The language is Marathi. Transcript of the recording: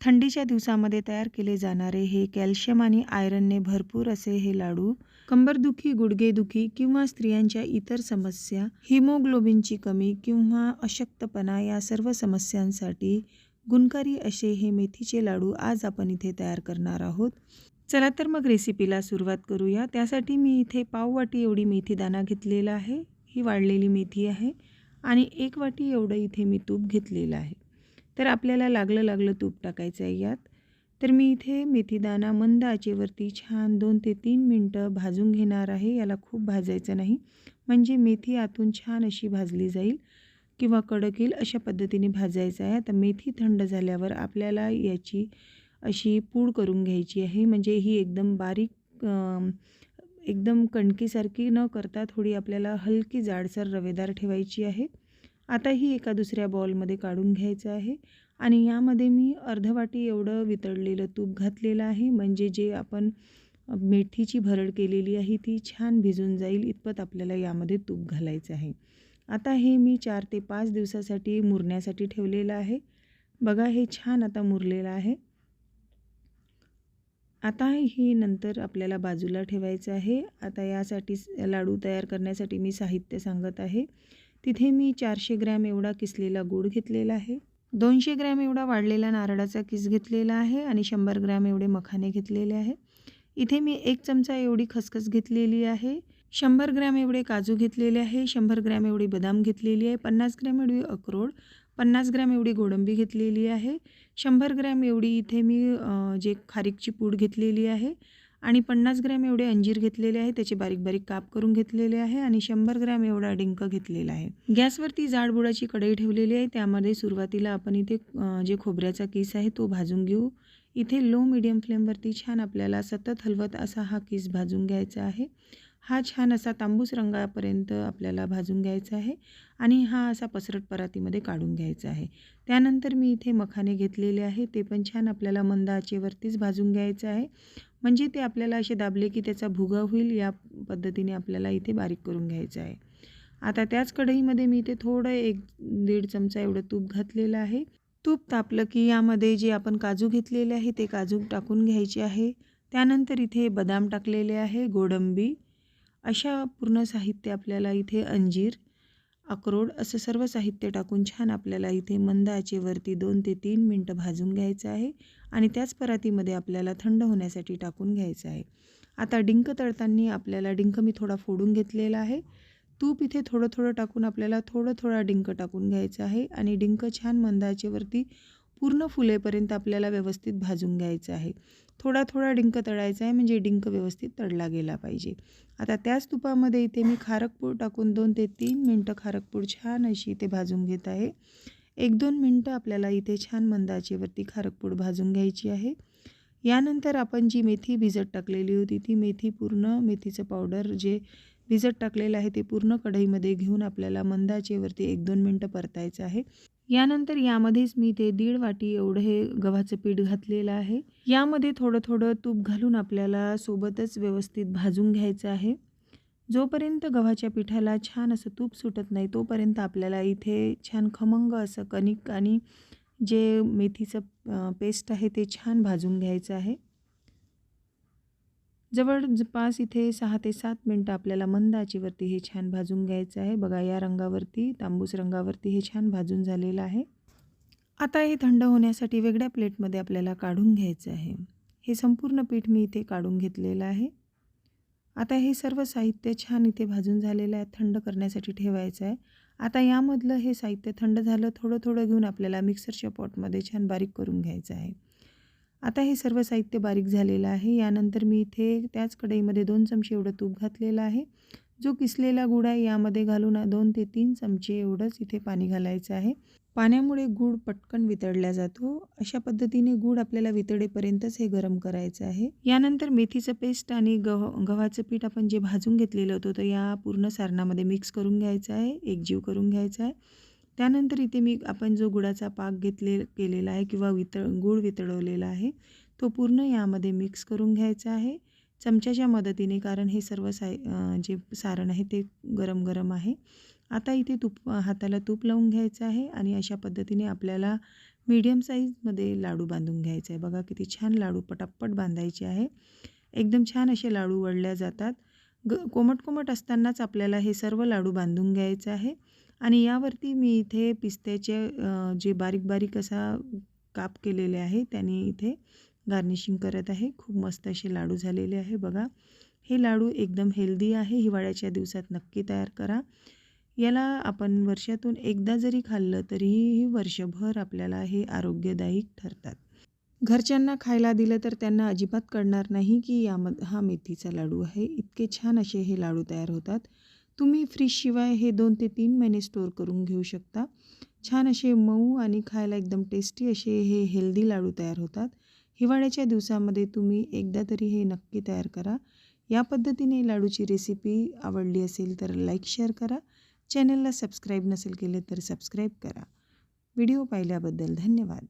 थंडीच्या दिवसामध्ये तयार केले जाणारे हे कॅल्शियम आणि आयरनने भरपूर असे हे लाडू कंबरदुखी गुडघेदुखी किंवा स्त्रियांच्या इतर समस्या हिमोग्लोबिनची कमी किंवा अशक्तपणा या सर्व समस्यांसाठी गुणकारी असे हे मेथीचे लाडू आज आपण इथे तयार करणार आहोत. चला तर मग रेसिपीला सुरुवात करूया. त्यासाठी मी इथे पाव वाटी एवढी मेथी दाणा घेतलेला आहे. ही वाढलेली मेथी आहे आणि एक वाटी एवढं इथे मी तूप घेतलेलं आहे. तर आपल्याला लागलं लागलं तूप टाकायचं आहे यात. तर मी इथे मेथीदाना मंद आचेवरती छान दोन ते तीन मिनटं भाजून घेणार आहे. याला खूप भाजायचं नाही. म्हणजे मेथी आतून छान अशी भाजली जाईल किंवा कडक येईल अशा पद्धतीने भाजायचं आहे. आता मेथी थंड झाल्यावर आपल्याला याची अशी पूड करून घ्यायची आहे. म्हणजे ही एकदम बारीक एकदम कणकीसारखी न करता थोडी आपल्याला हलकी जाडसर रवेदार ठेवायची आहे. आता ही एका दुसऱ्या बॉलमध्ये काढून घ्यायचं आहे. आणि यामध्ये मी अर्धवाटी एवढं वितळलेलं तूप घातलेलं आहे. म्हणजे जे आपण मेथीची भरड केलेली आहे ती छान भिजून जाईल इतपत आपल्याला यामध्ये तूप घालायचं आहे. आता हे मी चार ते पाच दिवसासाठी मुरण्यासाठी ठेवलेलं आहे. बघा हे छान आता मुरलेलं आहे. आता हे नंतर आपल्याला बाजूला ठेवायचं आहे. आता यासाठी लाडू तयार करण्यासाठी मी साहित्य सांगत आहे. तिथे मी चारशे ग्रॅम एवढा किसलेला गूळ घेतलेला आहे. दोनशे ग्रॅम एवढा वाढलेला नारळाचा किस घेतलेला आहे आणि शंभर ग्रॅम एवढे मखाने घेतलेले आहे. इथे मी एक चमचा एवढी खसखस घेतलेली आहे. शंभर ग्रॅम एवढे काजू घेतलेले आहे. शंभर ग्रॅम एवढी बदाम घेतलेली आहे. पन्नास ग्रॅम एवढी अक्रोड पन्नास ग्रॅम एवढी गोडंबी घेतलेली आहे. शंभर ग्रॅम एवढी इथे मी जे खारीकची पूड घेतलेली आहे. आणि पन्नास ग्रॅम एवढे अंजीर घेतलेले आहे त्याचे बारीक बारीक काप करून घेतलेले आहे आणि शंभर ग्रॅम एवढा डिंक घेतलेला आहे. गॅसवरती जाड बुडाची कढई ठेवलेली आहे त्यामध्ये सुरुवातीला आपण इथे जे खोबऱ्याचा किस आहे तो भाजून घेऊ. इथे लो मिडियम फ्लेमवरती छान आपल्याला सतत हलवत असा हा किस भाजून घ्यायचा आहे. हा छान असा तांबूस रंगापर्यंत आपल्याला भाजून घ्यायचा आहे आणि हा असा पसरट परातीमध्ये काढून घ्यायचा आहे. त्यानंतर मी इथे मखाने घेतलेले आहे ते पण छान आपल्याला मंद आचेवरतीच भाजून घ्यायचं आहे. म्हणजे ते आपल्याला असे दाबले की त्याचा भुगा होईल या पद्धतीने आपल्याला इथे बारीक करून घ्यायचं आहे. आता त्याच कढईमध्ये मी इथे थोडं एक दीड चमचा एवढं तूप घातलेलं आहे. तूप तापलं की यामध्ये जे आपण काजू घेतलेले आहे ते काजू टाकून घ्यायचे आहे. त्यानंतर इथे बदाम टाकलेले आहे गोडंबी अशा पूर्ण साहित्य आपल्याला इथे अंजीर अक्रोड असं सर्व साहित्य टाकून छान आपल्याला इथे मंद आचेवरती दोन ते तीन मिनटं भाजून घ्यायचं आहे आणि त्याच परातीमध्ये आपल्याला थंड होण्यासाठी टाकून घ्यायचं आहे. आता डिंक तळताना आपल्याला डिंक मी थोडा फोडून घेतलेला आहे. तूप इथे थोडं थोडं टाकून आपल्याला थोडं थोडा डिंक टाकून घ्यायचं आहे आणि डिंक छान मंदाचेवरती पूर्ण फुलेपर्यंत आपल्याला व्यवस्थित भाजून घ्यायचं आहे. थोडा थोडा डिंक तळायचा आहे म्हणजे डिंक व्यवस्थित तळला गेला पाहिजे. आता त्याच तुपामध्ये इथे मी खारकपूड टाकून दोन ते तीन मिनटं खारकपूड छान अशी इथे भाजून घेत आहे. एक दोन मिनटं आपल्याला इथे छान मंदाचेवरती खारकपूड भाजून घ्यायची आहे. यानंतर आपण जी मेथी भिजत टाकलेली होती ती मेथी पूर्ण मेथीचं पावडर जे भिजत टाकलेलं आहे ते पूर्ण कढईमध्ये घेऊन आपल्याला मंदाचेवरती एक दोन मिनटं परतायचं आहे. यानंतर यामध्येच मी ते दीड वाटी एवढं हे गव्हाचं पीठ घातलेलं आहे. यामध्ये थोडं थोडं तूप घालून आपल्याला सोबतच व्यवस्थित भाजून घ्यायचं आहे. जोपर्यंत गव्हाच्या पिठाला छान असं तूप सुटत नाही तोपर्यंत आपल्याला इथे छान खमंग असं कणिक आणि जे मेथीचं पेस्ट आहे ते छान भाजून घ्यायचं आहे. जवळपास इथे सहा ते सात मिनटं आपल्याला मंद आचीवरती हे छान भाजून घ्यायचं आहे. बघा या रंगावरती तांबूस रंगावरती हे छान भाजून झालेलं आहे. आता हे थंड होण्यासाठी वेगळ्या प्लेटमध्ये आपल्याला काढून घ्यायचं आहे. हे संपूर्ण पीठ मी इथे काढून घेतलेलं आहे. आता हे सर्व साहित्य छान इथे भाजून झालेलं आहे थंड करण्यासाठी ठेवायचं आहे. आता यामधलं हे साहित्य थंड झालं थोडं थोडं घेऊन आपल्याला मिक्सरच्या पॉटमध्ये छान बारीक करून घ्यायचं आहे. आता हे सर्व साहित्य बारीक झालेलं आहे. यानंतर मी इथे त्याच कढईमध्ये दोन चमचे एवढं तूप घातलेलं आहे. जो किसलेला गुड आहे यामध्ये घालून दोन ते तीन चमचे एवढंच इथे पाणी घालायचं आहे. पाण्यामुळे गूळ पटकन वितळला जातो. अशा पद्धतीने गूळ आपल्याला वितळेपर्यंतच हे गरम करायचं आहे. यानंतर मेथीचं पेस्ट आणि गव्ह गव्हाचं पीठ आपण जे भाजून घेतलेलं होतं तर या पूर्ण सारणामध्ये मिक्स करून घ्यायचं आहे. एकजीव करून घ्यायचा आहे. त्यानंतर इथे मी आपण जो गुळाचा पाक घेतले केलेला आहे किंवा वितळ गूळ वितळवलेला आहे तो पूर्ण यामध्ये मिक्स करून घ्यायचा आहे. चमच्याच्या मदतीने कारण हे सर्व साय जे सारण आहे ते गरम गरम आहे. आता इथे तूप हाताला तूप लावून घ्यायचं आहे आणि अशा पद्धतीने आपल्याला मीडियम साईजमध्ये लाडू बांधून घ्यायचा आहे. बघा किती छान लाडू पटापट बांधायचे आहे. एकदम छान असे लाडू वळल्या जातात. ग कोमट कोमट असतानाच आपल्याला हे सर्व लाडू बांधून घ्यायचं आहे. आणि यावरती मी इथे पिस्त्याचे जे बारीक बारीक असा काप केलेले आहे त्याने इथे गार्निशिंग करत आहे. खूप मस्त असे लाडू झालेले आहे बघा. हे लाडू एकदम हेल्दी आहे. हिवाळ्याच्या दिवसात नक्की तयार करा. याला आपण वर्षातून एकदा जरी खाल्लं तरीही वर्षभर आपल्याला हे आरोग्यदायी ठरतात. घरच्यांना खायला दिलं तर त्यांना अजिबात कळणार नाही की याम हा मेथीचा लाडू आहे. इतके छान असे हे लाडू तयार होतात. तुम्ही फ्रीजशिवाय हे दोन ते तीन महिने स्टोअर करून घेऊ शकता. छान असे मऊ आणि खायला एकदम टेस्टी असे हे हेल्दी लाडू तयार होतात. हिवाळ्याच्या दिवसामध्ये तुम्ही एकदा तरी हे नक्की तयार करा. या पद्धतीने लाडूची रेसिपी आवडली असेल तर लाईक शेअर करा. चॅनलला सबस्क्राईब नसेल केले तर सबस्क्राईब करा. व्हिडिओ पाहिल्याबद्दल धन्यवाद.